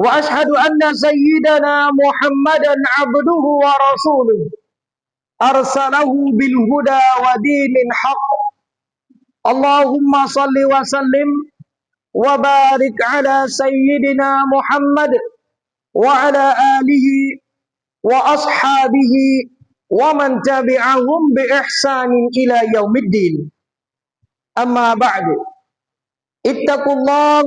وأشهد أن سيدنا محمدا عبده ورسوله. أرسله بالهدى ودين الحق. اللهم صل وسلم وبارك على سيدنا محمد وعلى آله وأصحابه ومن تبعهم بإحسان إلى يوم الدين. أما بعد اتقوا الله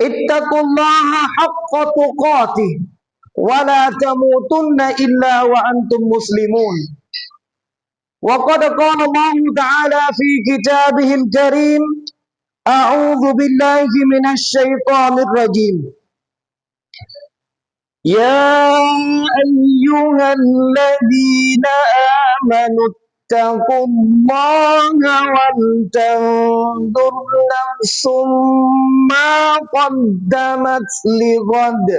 اتقوا الله حق تقاته ولا تموتن إلا وأنتم مسلمون. وقد قال الله تعالى في كتابه الكريم أعوذ بالله من الشيطان الرجيم. يا أيها الذين آمنوا اتقوا الله ولتنظر نفس ما قدمت لغد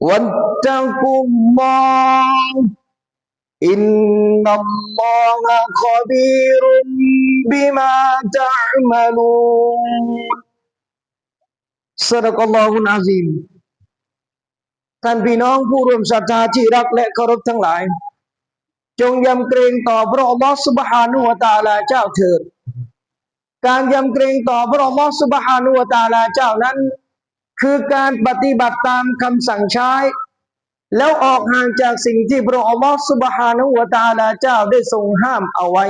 واتقوا الله إن الله خبير بما تعملون صدق الله العظيم ท่านพี่น้องผู้ร่วมศรัทธาที่รักและเคารพทั้งหลาย จงยำเกรงต่อพระองค์ลอสุบฮานุวตาลาเจ้าเถิด การยำเกรงต่อพระองค์ลอสุบฮานุวตาลาเจ้านั้น คือการปฏิบัติตามคำสั่งใช้ แล้วออกห่างจากสิ่งที่พระองค์ลอสุบฮานุวตาลาเจ้าได้ทรงห้ามเอาไว้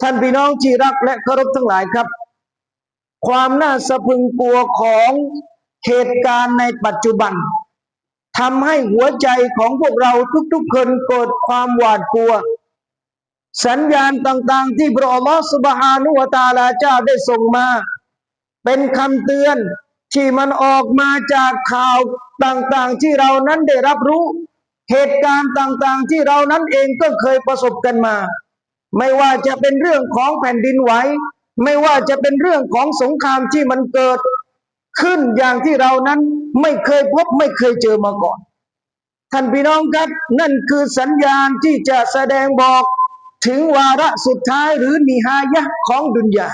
ท่านพี่น้องที่รักและเคารพทั้งหลายครับ ความน่าสะพึงกลัวของเหตุการณ์ในปัจจุบัน ทำให้หัวใจของพวกเราทุกๆคนเกิดความหวาดกลัว สัญญาณต่างๆ ที่พระอัลลอฮฺสุบฮานุวตาลาเจ้าได้ส่งมา เป็นคำเตือนที่มันออกมาจากข่าวต่างๆ ที่เรานั้นได้รับรู้ เหตุการณ์ต่างๆ ที่เรานั้นเองก็เคยประสบกันมา ไม่ว่าจะเป็นเรื่องของแผ่นดินไหวไม่ว่าจะเป็นเรื่องของสงครามที่มันเกิด ขึ้นอย่างที่เรานั้นไม่เคยพบไม่เคยเจอมาก่อน ท่านพี่น้องครับ นั่นคือสัญญาณที่จะแสดงบอกถึงวาระสุดท้ายหรือนิหายะของดุนยา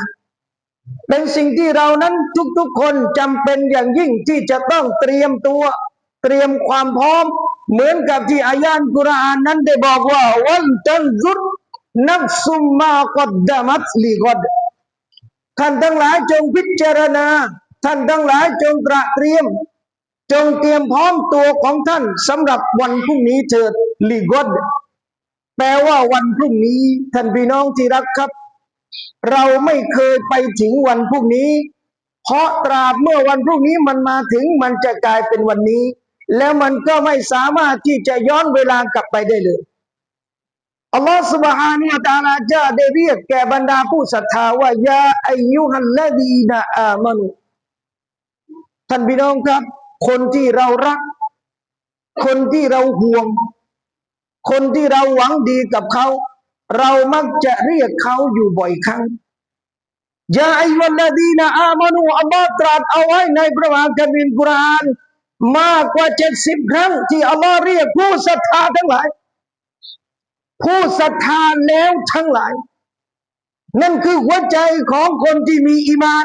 เป็นสิ่งที่เรานั้นทุกๆคนจำเป็นอย่างยิ่งที่จะต้องเตรียมตัว เตรียมความพร้อม เหมือนกับที่อายานกุรอานนั้นได้บอกว่า วันตันรุดนับสุมมากดดามัตลีกดท่านทั้งหลายจงพิจารณา ท่านทั้งหลายจงตระเตรียม จงเตรียมพร้อมตัวของท่านสำหรับวันพรุ่งนี้เถิดลีกดแปลว่าวันพรุ่งนี้ ท่านพี่น้องที่รักครับ เราไม่เคยไปถึงวันพรุ่งนี้ เพราะตราบเมื่อวันพรุ่งนี้มันมาถึงมันจะกลายเป็นวันนี้ แล้วมันก็ไม่สามารถที่จะย้อนเวลากลับไปได้เลยอัลลอฮฺ سبحانه และ تعالى จะได้เรียกแก่บรรดาผู้ศรัทธาว่ายาอายุฮัลลดีนาอามานุ ท่านพี่น้องครับ คนที่เรารัก คนที่เราห่วง คนที่เราหวังดีกับเขา เรามักจะเรียกเขาอยู่บ่อยครั้งยาอิวัลลดีนาอามานูอัลลอฮ์ตรัสเอาไว้ในพระคัมภีร์กุรานมากกว่าเจ็ดสิบครั้ง ที่อัลลอฮ์เรียกผู้ศรัทธาทั้งหลาย ผู้ศรัทธาแล้วทั้งหลาย นั่นคือหัวใจของคนที่มีอีมาน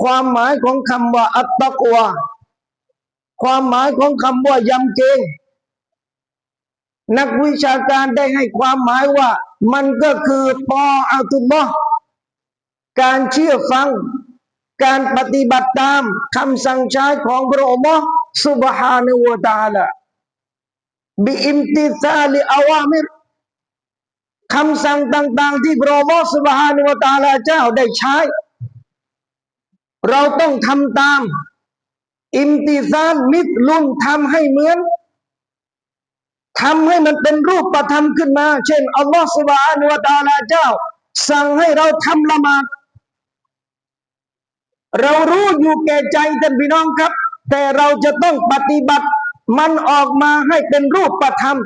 ความหมายของคำว่าอัตตะกวความหมายของคำว่ายำเกง นักวิชาการได้ให้ความหมายว่า มันก็คือปออัตุลลอการเชื่อฟัง การปฏิบัติตามคำสั่งใช้ของพระองค์สุบฮานุวตาละบิอิมติซาลิอาวามิรคำสั่งต่าง ๆ ที่พระองค์สุบฮานุวตาลาเจ้าได้ใช้ เราต้องทำตาม อิมติซานมิตลุนทำให้เหมือนทำให้มันเป็นรูปประธรรมขึ้นมา เช่นอัลลอฮฺสุบานุวตาลาเจ้า สั่งให้เราทำละหมาดเรารู้อยู่แก่ใจท่านพี่น้องครับ แต่เราจะต้องปฏิบัติมันออกมาให้เป็นรูปประธรรม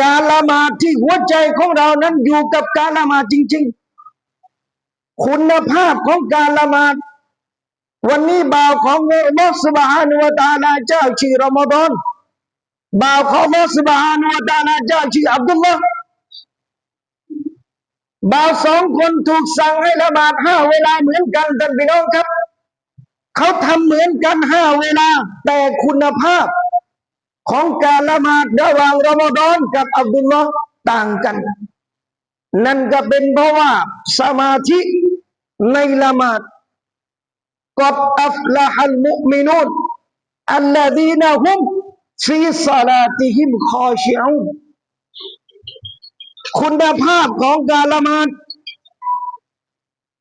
การละหมาดที่หัวใจของเรานั้นอยู่กับการละหมาดจริง ๆ คุณภาพของการละหมาด วันนี้บ่าวของอัลลอฮฺสุบฮานุวะตาลาเจ้าชื่อรอมฎอนบ่าวของอัลลอฮฺสุบฮานุวะตาลาเจ้าชื่ออับดุลลอฮ์บ่าวสองคนถูกสั่งให้ละหมาดห้าเวลาเหมือนกันท่านพี่น้องครับ เขาทำเหมือนกันห้าเวลา แต่คุณภาพของการละหมาดระหว่างรอมฎอนกับอับดุลลอฮ์ต่างกัน นั่นก็เป็นเพราะว่าสมาธิในละหมาด กดอัฟละฮัลมุมินูนอัลลาดีนะฮุมฟีซาลาติฮิมคอชิอูนคุณภาพของการละมาด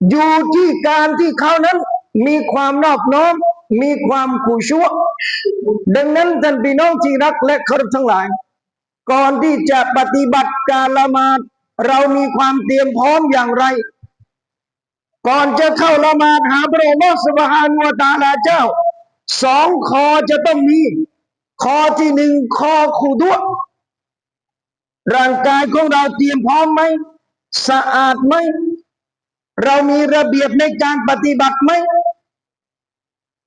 อยู่ที่การที่เขานั้น มีความนอบน้อม มีความขุชั่ว ดังนั้นท่านพี่น้องที่รักและเคารพทั้งหลาย ก่อนที่จะปฏิบัติการละมาดเรามีความเตรียมพร้อมอย่างไร ก่อนจะเข้าละหมาดหาพระองค์สุบฮานุวตาลาเจ้าสองคอจะต้องมี คอที่หนึ่งคอคูดัวร่างกายของเราเตรียมพร้อมไหมสะอาดไหมเรามีระเบียบในการปฏิบัติไหม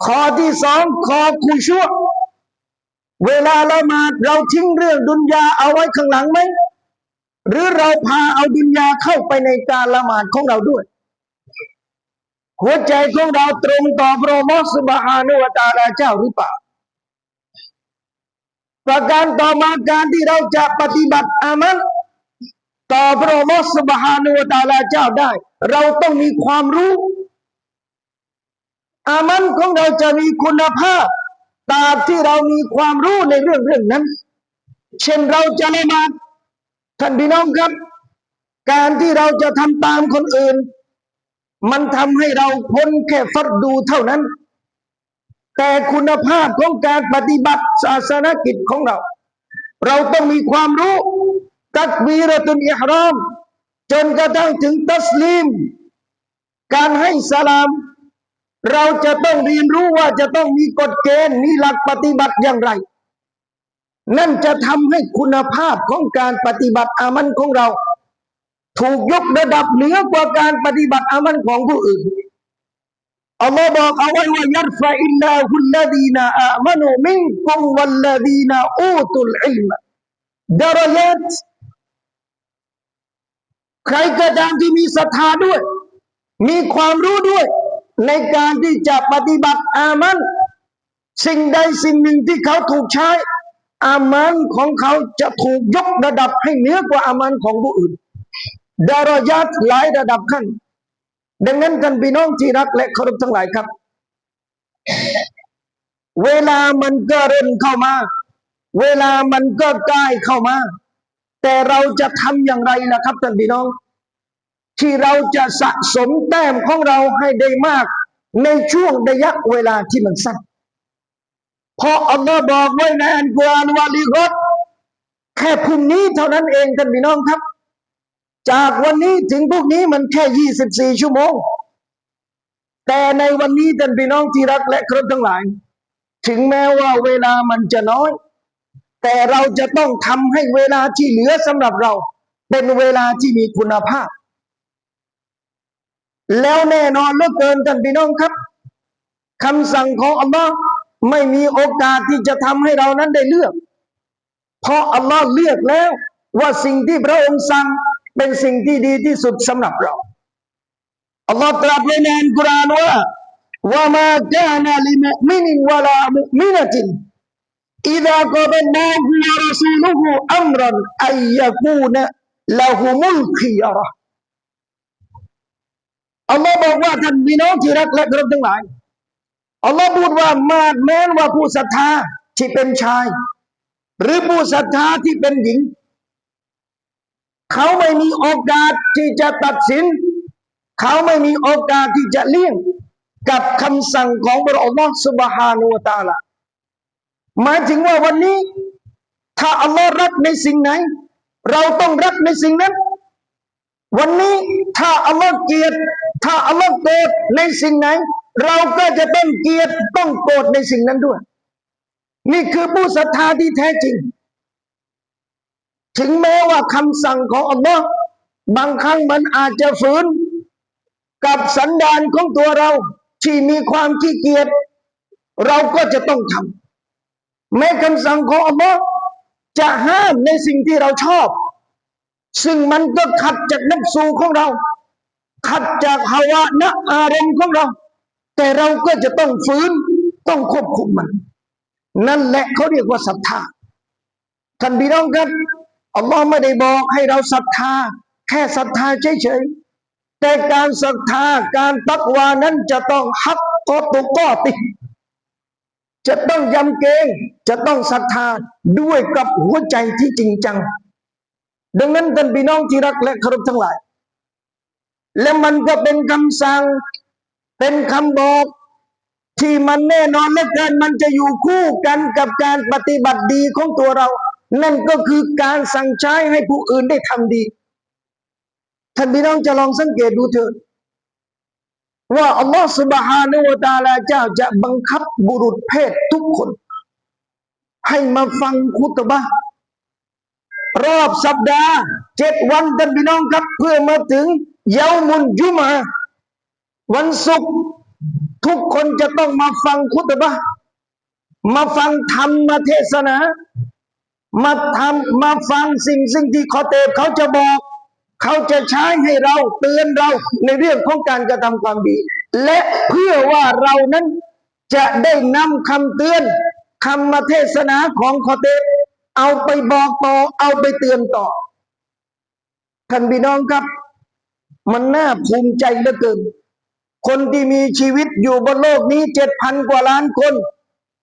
ข้อที่สองคอคูชั่วเวลาละหมาดเราทิ้งเรื่องดุนยาเอาไว้ข้างหลังไหมหรือเราพาเอาดุนยาเข้าไปในการละหมาดของเราด้วย หัวใจของเราตรงต่อพระมอสุบฮานุวตาลาเจ้าหรือเปล่าประการต่อมาการที่เราจะปฏิบัติอามันต่อพระมอสุบฮานุวตาลาเจ้าได้ เราต้องมีความรู้ อามันของเราจะมีคุณภาพตามที่เรามีความรู้ในเรื่องเรื่องนั้น เช่นเราจะละหมาดท่านพี่น้องครับ การที่เราจะทำตามคนอื่น มันทำให้เราพ้นแค่ฟัดดูเท่านั้น แต่คุณภาพของการปฏิบัติศาสนกิจของเรา เราต้องมีความรู้ตักบีรตุนอิฮราม จนกระทั่งถึงตัสลีมการให้สลาม เราจะต้องเรียนรู้ว่าจะต้องมีกฎเกณฑ์มีหลักปฏิบัติอย่างไร นั่นจะทำให้คุณภาพของการปฏิบัติอามันของเรา ถูกยกระดับเหนือกว่าการปฏิบัติอามันของผู้อื่นอัลลอฮ์บอกเอาไว้ว่ายัรฟะอิลลาฮุลลดีนาอามานุมินกุมวัลลดีนาอูตุลอิลมดารยัตใครก็ตามที่มีศรัทธาด้วย มีความรู้ด้วย ในการที่จะปฏิบัติอามันสิ่งใดสิ่งหนึ่งที่เขาถูกใช้อามันของเขาจะถูกยกระดับให้เหนือกว่าอามันของผู้อื่น ดารยัตหลายระดับขั้น ดังนั้นท่านพี่น้องที่รักและเคารพทั้งหลายครับ เวลามันก็เริ่มเข้ามา เวลามันก็ใกล้เข้ามา แต่เราจะทำอย่างไรล่ะครับท่านพี่น้อง ที่เราจะสะสมแต้มของเราให้ได้มาก ในช่วงระยะเวลาที่มันสั้นเพราะอัลลอฮ์บอกไว้ในอันกุรอานวาลีกอแค่พรุ่งนี้เท่านั้นเองท่านพี่น้องครับ จากวันนี้ถึงพรุ่งนี้มันแค่ยี่สิบสี่ชั่วโมง แต่ในวันนี้ท่านพี่น้องที่รักและเคารพทั้งหลาย ถึงแม้ว่าเวลามันจะน้อย แต่เราจะต้องทำให้เวลาที่เหลือสำหรับเรา เป็นเวลาที่มีคุณภาพ แล้วแน่นอนเหลือเกินท่านพี่น้องครับคำสั่งของอัลลอฮ์ไม่มีโอกาสที่จะทำให้เรานั้นได้เลือก เพราะอัลลอฮ์เลือกแล้วว่าสิ่งที่พระองค์สั่ง เป็นสิ่งที่ดีที่สุดสำหรับเรา อัลลอฮ์ตรัสในในอัลกุรอานว่าว่ามาจานาลิมุมินวะลามุมินติน إذا قضى الله ورسوله أمرا أن يكون لهم الخيرة อัลลอฮ์บอกว่าท่านพี่น้องที่รักและเคารพทั้งหลาย อัลลอฮ์พูดว่ามาดแม้นว่าผู้ศรัทธาที่เป็นชาย หรือผู้ศรัทธาที่เป็นหญิง เขาไม่มีโอกาสที่จะตัดสิน เขาไม่มีโอกาสที่จะเลี่ยงกับคำสั่งของพระองค์สุบฮานุตาลาหมายถึงว่าวันนี้ ถ้าอัลลอฮ์รักในสิ่งไหน เราต้องรักในสิ่งนั้น วันนี้ถ้าอัลลอฮ์เกลียด ถ้าอัลลอฮ์โกรธในสิ่งไหน เราก็จะต้องเกลียดต้องโกรธในสิ่งนั้นด้วย นี่คือผู้ศรัทธาที่แท้จริง ถึงแม้ว่าคำสั่งของอัลลอฮ์บางครั้งมันอาจจะฝืน กับสันดานของตัวเรา ที่มีความขี้เกียจเราก็จะต้องทำแม้คำสั่งของอัลลอฮ์จะห้ามในสิ่งที่เราชอบ ซึ่งมันก็ขัดจากนักสูของเรา ขัดจากภาวะนะอารมณ์ของเรา แต่เราก็จะต้องฝืนต้องควบคุมมัน นั่นแหละเขาเรียกว่าศรัทธาท่านพี่น้องครับ อัลลอฮ์ไม่ได้บอกให้เราศรัทธา แค่ศรัทธาเฉยๆแต่การศรัทธาการตักวานั้นจะต้องฮักกอตุกอติ จะต้องยำเกรงจะต้องศรัทธาด้วยกับหัวใจที่จริงจัง ดังนั้นท่านพี่น้องที่รักและเคารพทั้งหลาย และมันก็เป็นคำสั่งเป็นคำบอกที่มันแน่นอนเหลือเกินมันจะอยู่คู่กันกับการปฏิบัติดีของตัวเรา นั่นก็คือการสั่งใช้ให้ผู้อื่นได้ทำดี ท่านพี่น้องจะลองสังเกตดูเถอะว่าอัลลอฮฺสุบฮานุวตาลาเจ้าจะบังคับบุรุษเพศทุกคน ให้มาฟังคุตบะรอบสัปดาห์เจ็ดวันท่านพี่น้องครับ เพื่อมาถึงเยาวมุนยุมาวันศุกร์ทุกคนจะต้องมาฟังคุตบะมาฟังธรรมเทศนา มาทำมาฟังสิ่งสิ่งที่ขอเตบเขาจะบอก เขาจะใช้ให้เราเตือนเราในเรื่องของการกระทำความดี และเพื่อว่าเรานั้นจะได้นำคำเตือนคำมาเทศนาของขอเตบเอาไปบอกต่อเอาไปเตือนต่อท่านพี่น้องครับ มันน่าภูมิใจเหลือเกิน คนที่มีชีวิตอยู่บนโลกนี้เจ็ดพันกว่าล้านคน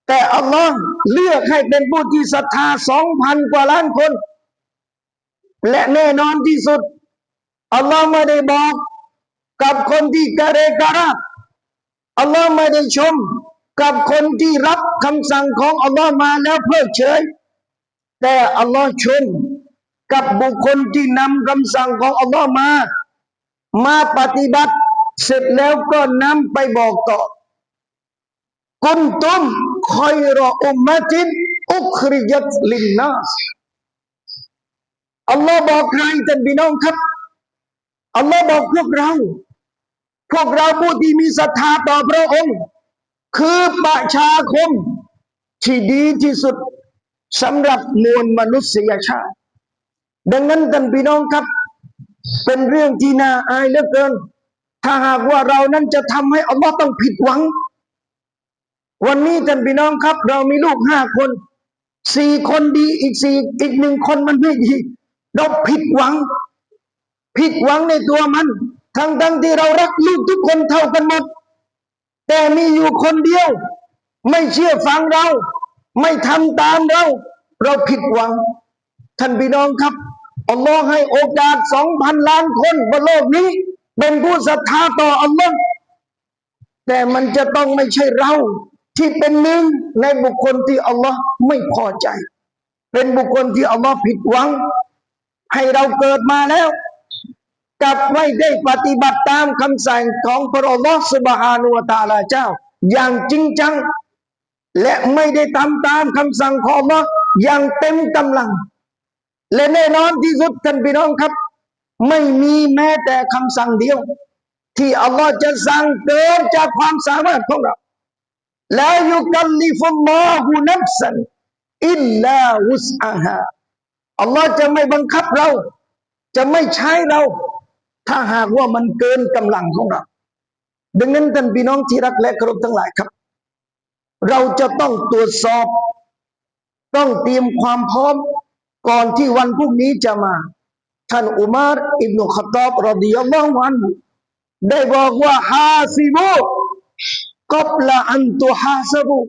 แต่อัลลอฮ์เลือกให้เป็นผู้ที่ศรัทธาสองพันกว่าล้านคน และแน่นอนที่สุดอัลลอฮ์ไม่ได้บอกกับคนที่กระเรกระราอัลลอฮ์ไม่ได้ชม กับคนที่รับคำสั่งของอัลลอฮ์มาแล้วเพิกเฉย แต่อัลลอฮ์ชมกับบุคคลที่นำคำสั่งของอัลลอฮ์มา มาปฏิบัติ เสร็จแล้วก็นำไปบอกต่อกุนตุม คอยรออุมมะตินอุคริยัตลินนาสอัลลอฮ์บอกใครท่านพี่น้องครับอัลลอฮ์บอกพวกเรา พวกเราผู้ที่มีศรัทธาต่อพระองค์ คือประชาคม ที่ดีที่สุดสำหรับมวลมนุษยชาติ ดังนั้นท่านพี่น้องครับ เป็นเรื่องที่น่าอายเหลือเกิน ถ้าหากว่าเรานั้นจะทำให้อัลลอฮ์ต้องผิดหวัง วันนี้ท่านพี่น้องครับ เรามีลูกห้าคนสี่คนดีอีกสี่อีกหนึ่งคนมันไม่ดีเราผิดหวัง ผิดหวังในตัวมัน ทั้งทั้งที่เรารักลูกทุกคนเท่ากันหมด แต่มีอยู่คนเดียว ไม่เชื่อฟังเรา ไม่ทำตามเรา เราผิดหวัง ท่านพี่น้องครับอัลลอฮ์ให้โอกาสสองพันล้านคนบนโลกนี้ เป็นผู้ศรัทธาต่ออัลลอฮ์แต่มันจะต้องไม่ใช่เรา ที่เป็นหนึ่งในบุคคลที่อัลลอฮ์ไม่พอใจ เป็นบุคคลที่อัลลอฮ์ผิดหวัง ให้เราเกิดมาแล้วกลับไม่ได้ปฏิบัติตามคำสั่งของพระองค์สุบฮานุวะตาลาเจ้า อย่างจริงจัง และไม่ได้ทำตามคำสั่งของอัลลอฮ์อย่างเต็มกำลัง และแน่นอนที่สุดท่านพี่น้องครับ ไม่มีแม้แต่คำสั่งเดียว ที่อัลลอฮ์จะสั่งเกินจากความสามารถของเรา ล้วยุกัลลิฟุลลอฮุนัฟสันอิลลาวุสอาฮาอัลลอฮ์จะไม่บังคับเรา จะไม่ใช้เรา ถ้าหากว่ามันเกินกำลังของเรา ดังนั้นท่านพี่น้องที่รักและเคารพทั้งหลายครับ เราจะต้องตรวจสอบ ต้องเตรียมความพร้อมก่อนที่วันพรุ่งนี้จะมา ท่านอุมารอิบนุขตอบรดิยัลลอฮุอันได้บอกว่าฮาซิบู กบละอันตุฮาซบุ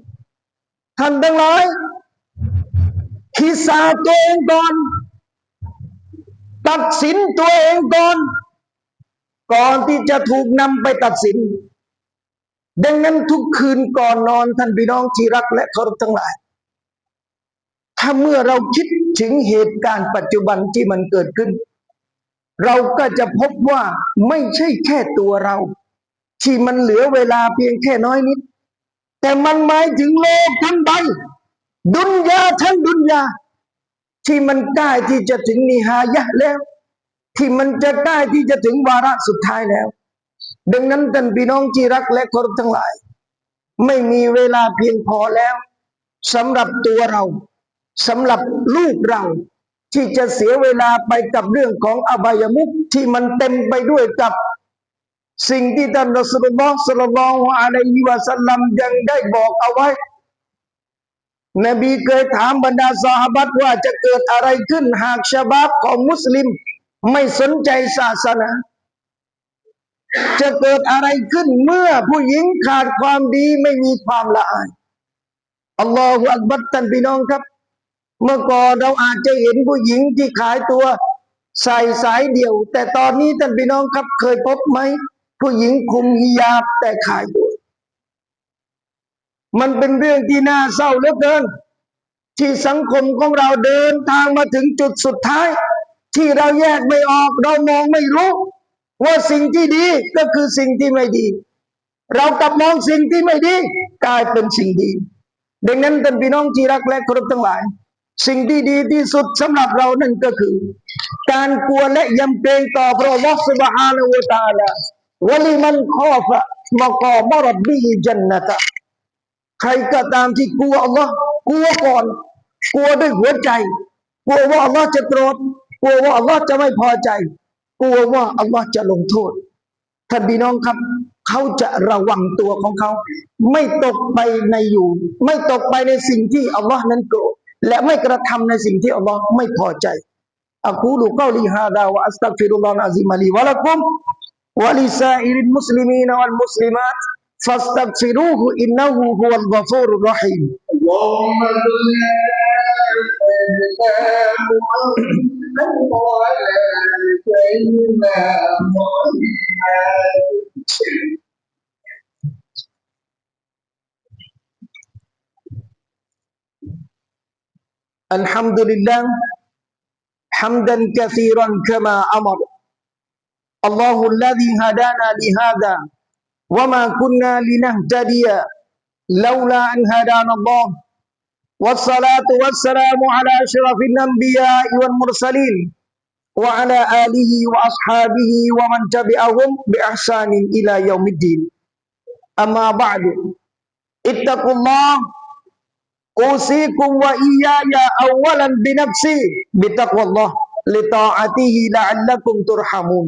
ท่านทั้งหลายคิดสาตัวเองก่อน ตัดสินตัวเองก่อน ก่อนที่จะถูกนำไปตัดสิน ดังนั้นทุกคืนก่อนนอนท่านพี่น้องที่รักและเคารพทั้งหลาย ถ้าเมื่อเราคิดถึงเหตุการณ์ปัจจุบันที่มันเกิดขึ้น เราก็จะพบว่าไม่ใช่แค่ตัวเรา ที่มันเหลือเวลาเพียงแค่น้อยนิด แต่มันหมายถึงโลกทั้งใบ ดุนยาทั้งดุนยา ที่มันใกล้ที่จะถึงนิหายะแล้ว ที่มันจะใกล้ที่จะถึงวาระสุดท้ายแล้ว ดังนั้นท่านพี่น้องที่รักและเคารพทั้งหลาย ไม่มีเวลาเพียงพอแล้วสำหรับตัวเราสำหรับลูกเราที่จะเสียเวลาไปกับเรื่องของอบายมุขที่มันเต็มไปด้วยกับ สิ่งที่ท่านรอสุลลอฮ์สัลลัลลอฮุอะลัยฮิวะสัลลัมยังได้บอกเอาไว้ นบีเคยถามบรรดาสหบัตว่าจะเกิดอะไรขึ้นหากชาบับของมุสลิม ไม่สนใจศาสนา จะเกิดอะไรขึ้นเมื่อผู้หญิงขาดความดีไม่มีความละอายอัลลอฮฺอักบัรท่านพี่น้องครับ เมื่อก่อนเราอาจจะเห็นผู้หญิงที่ขายตัวใส่สายเดี่ยว แต่ตอนนี้ท่านพี่น้องครับเคยพบไหม ผู้หญิงคุมฮิญาบแต่ขายตัวมันเป็นเรื่องที่น่าเศร้าเหลือเกิน ที่สังคมของเราเดินทางมาถึงจุดสุดท้าย ที่เราแยกไม่ออกเรามองไม่รู้ ว่าสิ่งที่ดีก็คือสิ่งที่ไม่ดี เรากลับมองสิ่งที่ไม่ดีกลายเป็นสิ่งดี ดังนั้นท่านพี่น้องที่รักและเคารพทั้งหลายสิ่งที่ดีที่สุดสำหรับเรานั่นก็คือ การกลัวและยำเกรงต่อพระองค์สุบฮานะวะตาลา วลิมันขอฟะมะกอมรับบีจันนตะใครก็ตามที่กลัวอัลลอฮ์กลัวก่อน กลัวด้วยหัวใจ กลัวว่าอัลลอฮ์จะโกรธกลัวว่าอัลลอฮ์จะไม่พอใจ กลัวว่าอัลลอฮ์จะลงโทษท่านพี่น้องครับ เขาจะระวังตัวของเขา ไม่ตกไปในอยู่ ไม่ตกไปในสิ่งที่อัลลอฮ์นั้นโกรธและไม่กระทำในสิ่งที่อัลลอฮ์ไม่พอใจอักูลุกาลีฮา ولسائر المسلمين والمسلمات فاستغفروه إنه هو الغفور الرحيم. اللهم صل على محمد وعلى سيدنا محمد الحمد لله حمدا كثيرا كما أمر. الله الذي هدانا لهذا وما كنا لنهتدي لولا أن هدانا الله. والصلاة والسلام على أشرف الأنبياء والمرسلين وعلى آله وأصحابه ومن تبعهم بإحسان إلى يوم الدين. أما بعد اتقوا الله أوصيكم وإياي أولا بنفسي بتقوى الله لطاعته لعلكم ترحمون.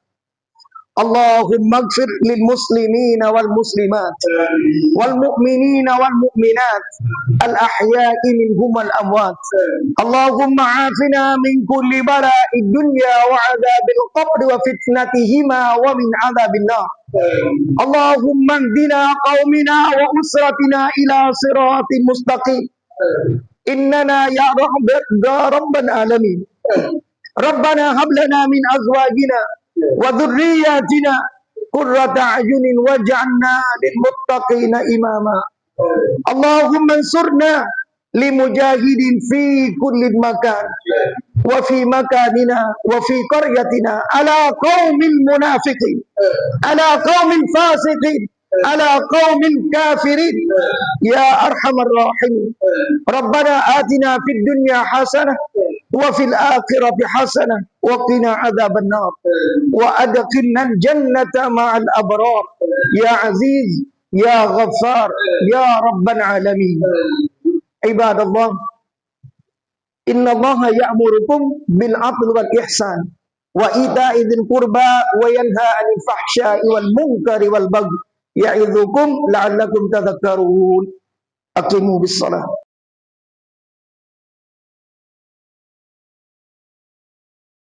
اللهم اغفر للمسلمين والمسلمات والمؤمنين والمؤمنات الأحياء منهم والأموات. اللهم عافنا من كل بلاء الدنيا وعذاب القبر وفتنتهما ومن عذاب النار. اللهم اهدنا قومنا وأسرتنا إلى صراط مستقيم. إننا يا رب يا رب العالمين. ربنا هب لنا من أزواجنا وذرياتنا قرة أعين واجعلنا للمتقين إماما. اللهم انصرنا لمجاهد في كل مكان وفي مكاننا وفي قريتنا على قوم المنافقين على قوم الفاسقين على قوم الكافرين يا أرحم الراحمين. ربنا آتنا في الدنيا حسنة وفي الآخرة حسنة وقنا عذاب النار. وأدخلنا الجنة مع الأبرار. يا عزيز يا غفار يا رب العالمين. عباد الله إن الله يأمركم بالعدل والإحسان وإيتاء ذي القربى وينهى عن الفحشاء والمنكر والبغي. يعظكم لعلكم تذكرون. أقيموا بالصلاة.